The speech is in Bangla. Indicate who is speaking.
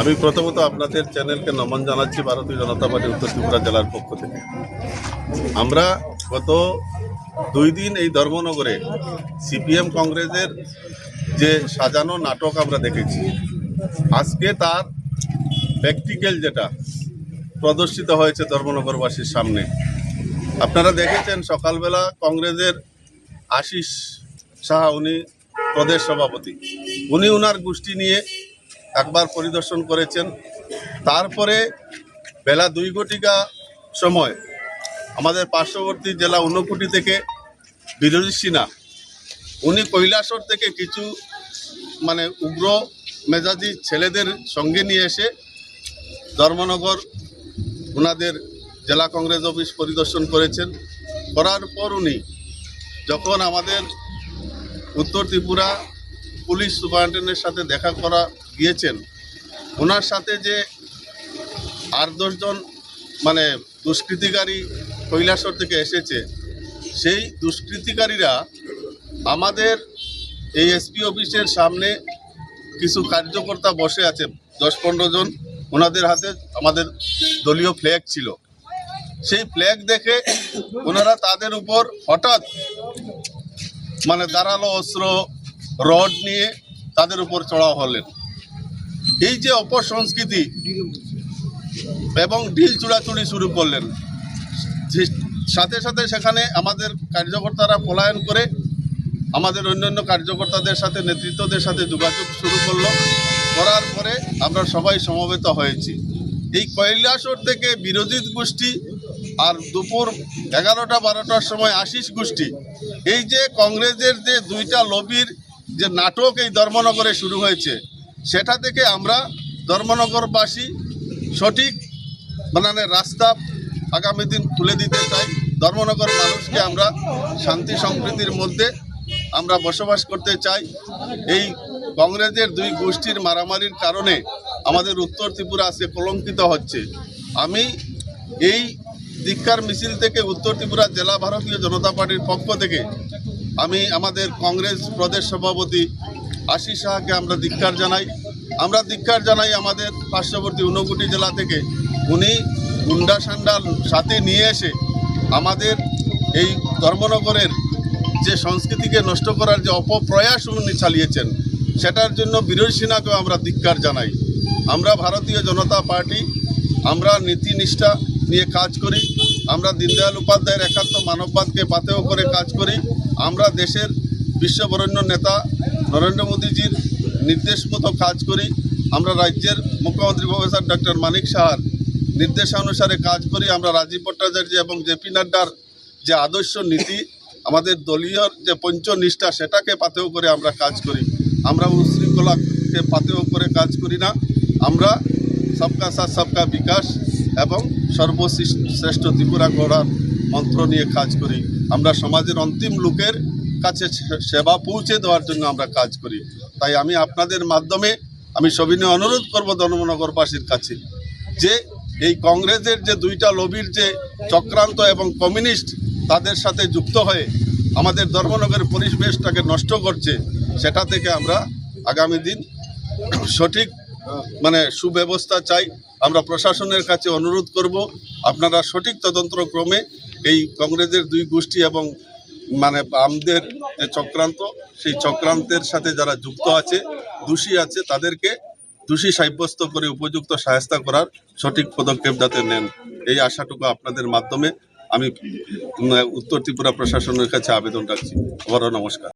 Speaker 1: আমি প্রথমত আপনাদের চ্যানেলকে নমন জানাচ্ছি ভারতীয় জনতা পার্টি উত্তর ত্রিপুরা জেলার পক্ষ থেকে। আমরা গত দুই দিন এই ধর্মনগরে সিপিএম কংগ্রেসের যে সাজানো নাটক আমরা দেখেছি, আজকে তার প্র্যাকটিক্যাল যেটা প্রদর্শিত হয়েছে ধর্মনগরবাসীর সামনে। আপনারা দেখেছেন সকালবেলা কংগ্রেসের আশিস সাহা, উনি প্রদেশ সভাপতি। উনি উনার গোষ্ঠী নিয়ে একবার পরিদর্শন করেছেন। তারপরে বেলা দুই ঘটিকা সময় আমাদের পার্শ্ববর্তী জেলা ঊনকুটি থেকে বিরোধী সিনহা, উনি কৈলাসর থেকে কিছু মানে উগ্র মেজাজি ছেলেদের সঙ্গে নিয়ে এসে ধর্মনগর ওনাদের জেলা কংগ্রেস অফিস পরিদর্শন করেছেন। করার পর উনি যখন আমাদের উত্তর ত্রিপুরা পুলিশ সুপারিনটেন্ডেন্টের সাথে দেখা করা গিয়েছেন, ওনার সাথে যে আট দশজন মানে দুষ্কৃতিকারী কৈলাসর থেকে এসেছে, সেই দুষ্কৃতিকারীরা আমাদের এই এসপি অফিসের সামনে কিছু কার্যকর্তা বসে আছে, দশ পনেরো জন, ওনাদের হাতে আমাদের দলীয় ফ্ল্যাগ ছিল। সেই ফ্ল্যাগ দেখে ওনারা তাদের উপর হঠাৎ মানে দাঁড়াল অস্ত্র, রড নিয়ে তাদের উপর চড়াও হলেন। এই যে অপসংস্কৃতি এবং ঢিল চূড়াচুড়ি শুরু করলেন। সাথে সাথে সেখানে আমাদের কার্যকর্তারা পলায়ন করে আমাদের অন্যান্য কার্যকর্তাদের সাথে, নেতৃত্বদের সাথে যোগাযোগ শুরু করল। করার পরে আমরা সবাই সমবেত হয়েছি। এই কৈলাসর থেকে বিরোধী গোষ্ঠী আর দুপুর এগারোটা, বারোটার সময় আশিস গোষ্ঠী। এই যে কংগ্রেসের যে দুইটা লবির যে নাটক এই ধর্মনগরে শুরু হয়েছে সেটা থেকে আমরা ধর্মনগরবাসী সঠিক মানে রাস্তা আগামী দিন তুলে দিতে চাই। ধর্মনগর মানুষকে আমরা শান্তি সম্প্রীতির মধ্যে আমরা বসবাস করতে চাই। এই কংগ্রেসের দুই গোষ্ঠীর মারামারির কারণে আমাদের উত্তর ত্রিপুরা আজকে কলঙ্কিত হচ্ছে। আমি এই দীক্ষার মিছিল থেকে উত্তর ত্রিপুরা জেলা ভারতীয় জনতা পার্টির পক্ষ থেকে আমি আমাদের কংগ্রেস প্রদেশ সভাপতি আশিস সাহাকে আমরা ধিক্কার জানাই। আমরা ধিক্কার জানাই আমাদের পার্শ্ববর্তী ঊনকুটি জেলা থেকে। উনি গুন্ডা সান্ডাল সাথে নিয়ে এসে আমাদের এই ধর্মনগরের যে সংস্কৃতিকে নষ্ট করার যে অপপ্রয়াস উনি চালিয়েছেন, সেটার জন্য বিরোধী সিনহাকেও আমরা ধিক্কার জানাই। আমরা ভারতীয় জনতা পার্টি, আমরা নীতিনিষ্ঠা নিয়ে কাজ করি, আমরা দীনদয়াল উপাধ্যায়ের একাত্ম মানববাদকে পাতেও করে কাজ করি, আমরা দেশের বিশ্ববরণ্য নেতা নরেন্দ্র মোদীজির নির্দেশ মতো কাজ করি। আমরা রাজ্যের মুখ্যমন্ত্রী প্রফেসর ডক্টর মানিক সাহার নির্দেশানুসারে কাজ করি। আমরা রাজীব ভট্টাচার্য এবং জেপি নাড্ডার যে আদর্শ নীতি, আমাদের দলীয় যে পঞ্চনিষ্ঠা, সেটাকে পাতেও করে আমরা কাজ করি। আমরা উশৃঙ্খলাকে পাতেও করে কাজ করি না। আমরা সবকা সাথ, সবকা বিকাশ এবং সর্বশ্রেষ্ঠ ত্রিপুরা গড়ার মন্ত্র নিয়ে কাজ করি। আমরা সমাজের অন্তিম লোকের কাছে সেবা পৌঁছে দেওয়ার জন্য আমরা কাজ করি। তাই আমি আপনাদের মাধ্যমে আমি সবিনয় অনুরোধ করব ধর্মনগরবাসীর কাছে যে এই কংগ্রেসের যে দুইটা লবির যে চক্রান্ত এবং কমিউনিস্ট তাদের সাথে যুক্ত হয়ে আমাদের ধর্মনগরের পরিবেশটাকে নষ্ট করছে, সেটা থেকে আমরা আগামী দিন সঠিক মানে সুব্যবস্থা চাই। আমরা প্রশাসনের কাছে অনুরোধ করব, আপনারা সঠিক তদন্ত ক্রমে এই কংগ্রেসের দুই গোষ্ঠী এবং মানে আমদের যে চক্রান্ত, সেই চক্রান্তের সাথে যারা যুক্ত আছে, দোষী আছে, তাদেরকে দোষী সাব্যস্ত করে উপযুক্ত সাহায্যা করার সঠিক পদক্ষেপ যাতে নেন। এই আশাটুকু আপনাদের মাধ্যমে আমি উত্তর ত্রিপুরা প্রশাসনের কাছে আবেদন রাখছি। আবারও নমস্কার।